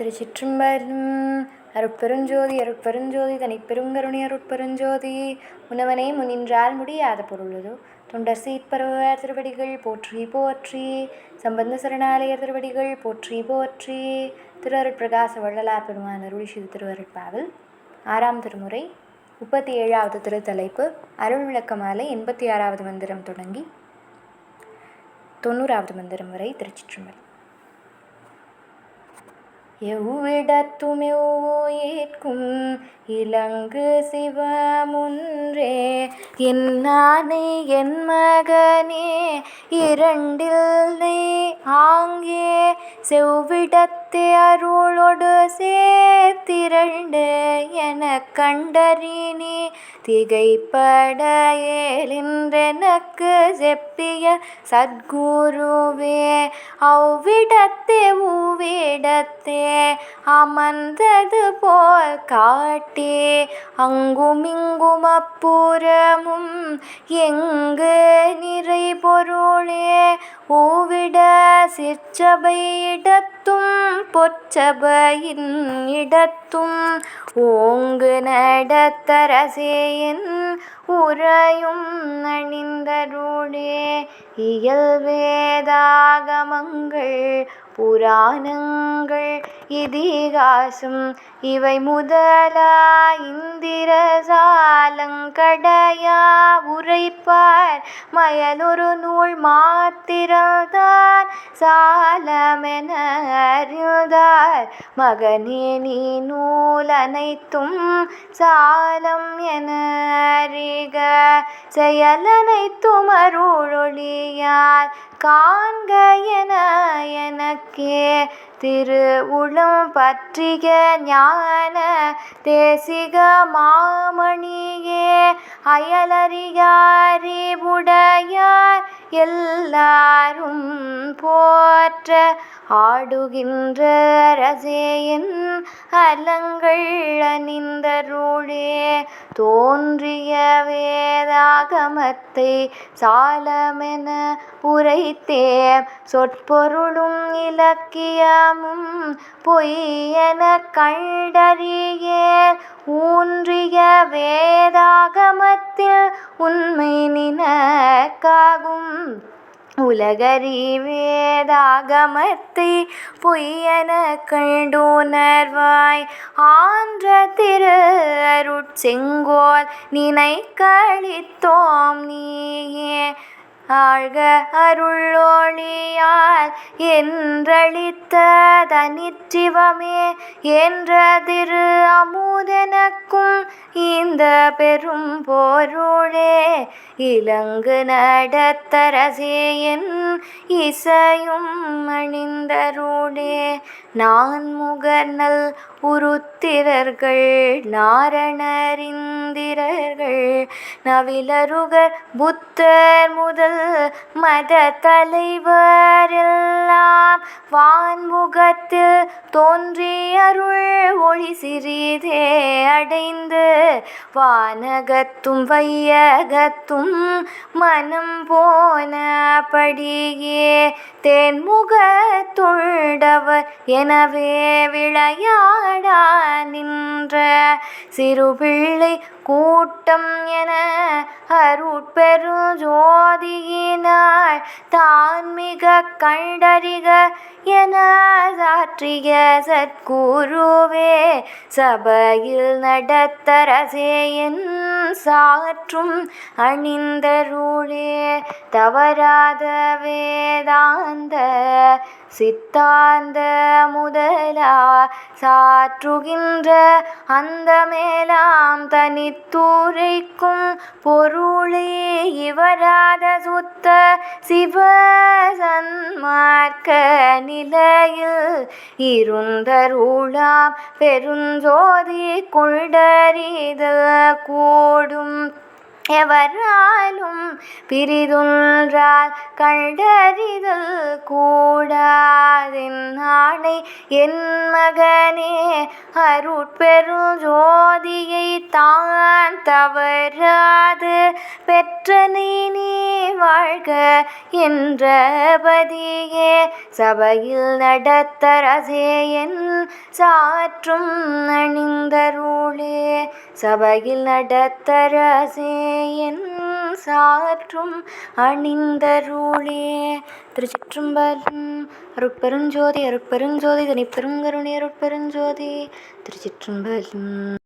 திருச்சிற்றம்பலம். அருட்பெருஞ்சோதி அருட்பெருஞ்சோதி தனிப்பெருங்கருணை அருட்பெருஞ்சோதி உணவனே முனின்றால் முடியாத பொருளதோ. தொண்டர் சீட்பருவர் திருவடிகள் போற்றி போற்றி. சம்பந்த சரணாலயர் திருவடிகள் போற்றி போற்றி. திரு அருட்பிரகாச வள்ளலார் பெருமான் அருள் சிறு திருவருட்பாவில். ஆறாம் திருமுறை முப்பத்தி ஏழாவது திருத்தலைப்பு அருள் விளக்கமாலை எண்பத்தி ஆறாவது மந்திரம் தொடங்கி தொண்ணூறாவது மந்திரம் வரை திருச்சிற்றம்பலம். எவ்விடத்துமெவ்வேற்கும் இலங்கு சிவமுன்றே. என்னானை என் மகனே இரண்டில் நீ ஆங்கே செவ்விடத்தே அருளோடு சேர்த்திரண்டு என கண்டறினி திகைப்பட ஏலின்றெனக்கு செப்பிய சத்குருவே அவ்விடத்தே உவிடத்தே அமர்ந்தது போல் காட்டி அங்குமிங்கும் அப்புறமும் எங்கு நிறை பொருள் ஊவிட சிற்சபையிடத்தும் பொற்சபையின் இடத்தும் ஓங்கு நடத்தரசேயின் உரையும் அணிந்தருளே இயல்வேதாகமங்கள் புராணங்கள் இதிகாசம். இவை முதலா இந்திரசாலங்கடையா உரைப்பார். மயலொரு நூல் மாத்திரதான் சாலமென அறிந்தார். மகனே நீ நூல் அனைத்தும் சாலம் செயலனை துமருளொழியார் காண்க என எனக்கே திருவுளம் பற்றிய ஞான தேசிக மாமணியே. அயலறியாரிவுடையார் எல்லாரும் போற்ற ஆடுகின்ற அரசேயின் அலங்கள் அணிந்தருளே. தோன்றிய வேதாகமத்தை சாலமென உரைத்தே சொற்பொருளும் இலக்கியமும் பொய்யென கண்டறியே. ஊன்றிய வேதாகமத்தில் உண்மை நினக்காகும். உலகறிவேதாகமத்தை பொய்யன கண்டுணர்வாய் ஆன்ற திரு அருட்செங்கோல் நினை கழித்தோம் நீயே. ஆழ்க அருளோழியால் என்றளித்த தனிச்சிவமே என்ற திரு அமுதனக்கும் இந்த பெரும் பொருளே இலங்கு நடத்தரசேயன் இசையும் அணிந்தருளே. நான் முகர்நல் உருத்திரர்கள் நாரணரின் நாரணரிந்திரர்கள் நவிலருகர் புத்தர் முதல் மத தலைவர் எல்லாம் வான்முகத்தில் தோன்றிய அருள் ஒளி சிறிதே அடைந்து வானகத்தும் வையகத்தும் மனம் போன படியே தேன்முக தொண்டவர் எனவே விளையாடா நின்ற சிறுபிள்ளை கூட்டம் என அருட்பெருஞ்சோதியினாள் தான் மிக கண்டறிக என சாற்றிய சத்குருவே சபையில் நடத்தரசேயன் சாற்றும் அணிந்தருளே தவறாத வேதாந்த சித்தாந்த முதலா சாற்றுகின்ற அந்த மேலாம் தனித்துரைக்கும் பொருளே இவராத சுத்த சிவ சன்மார்க்க நிலையில் இருந்தருளாம் பெருஞ்சோதி கொண்டறிதல் கூடும். எவராலும் பிரிதுன்றால் கண்டறிதல் கூடாதென் ஆணை என் மகனே அருட்பெரும் ஜோதியை தான் தவறாது. பெற்றனை நீ வாழ்க என்ற பதியே. சபையில் நடத்தரசே என் சாற்றும் அணிந்தருளே. சபையில் நடத்தரசே என் சாற்றும் அணிந்தருளே. திருச்சிற்றம்பலம் அருட்பெருஞ்சோதி அருட்பெருஞ்சோதி தனிப்பெருங்கருணி பெருங்கருணை அருட்பெருஞ்சோதி திருச்சிற்றம்பலம்.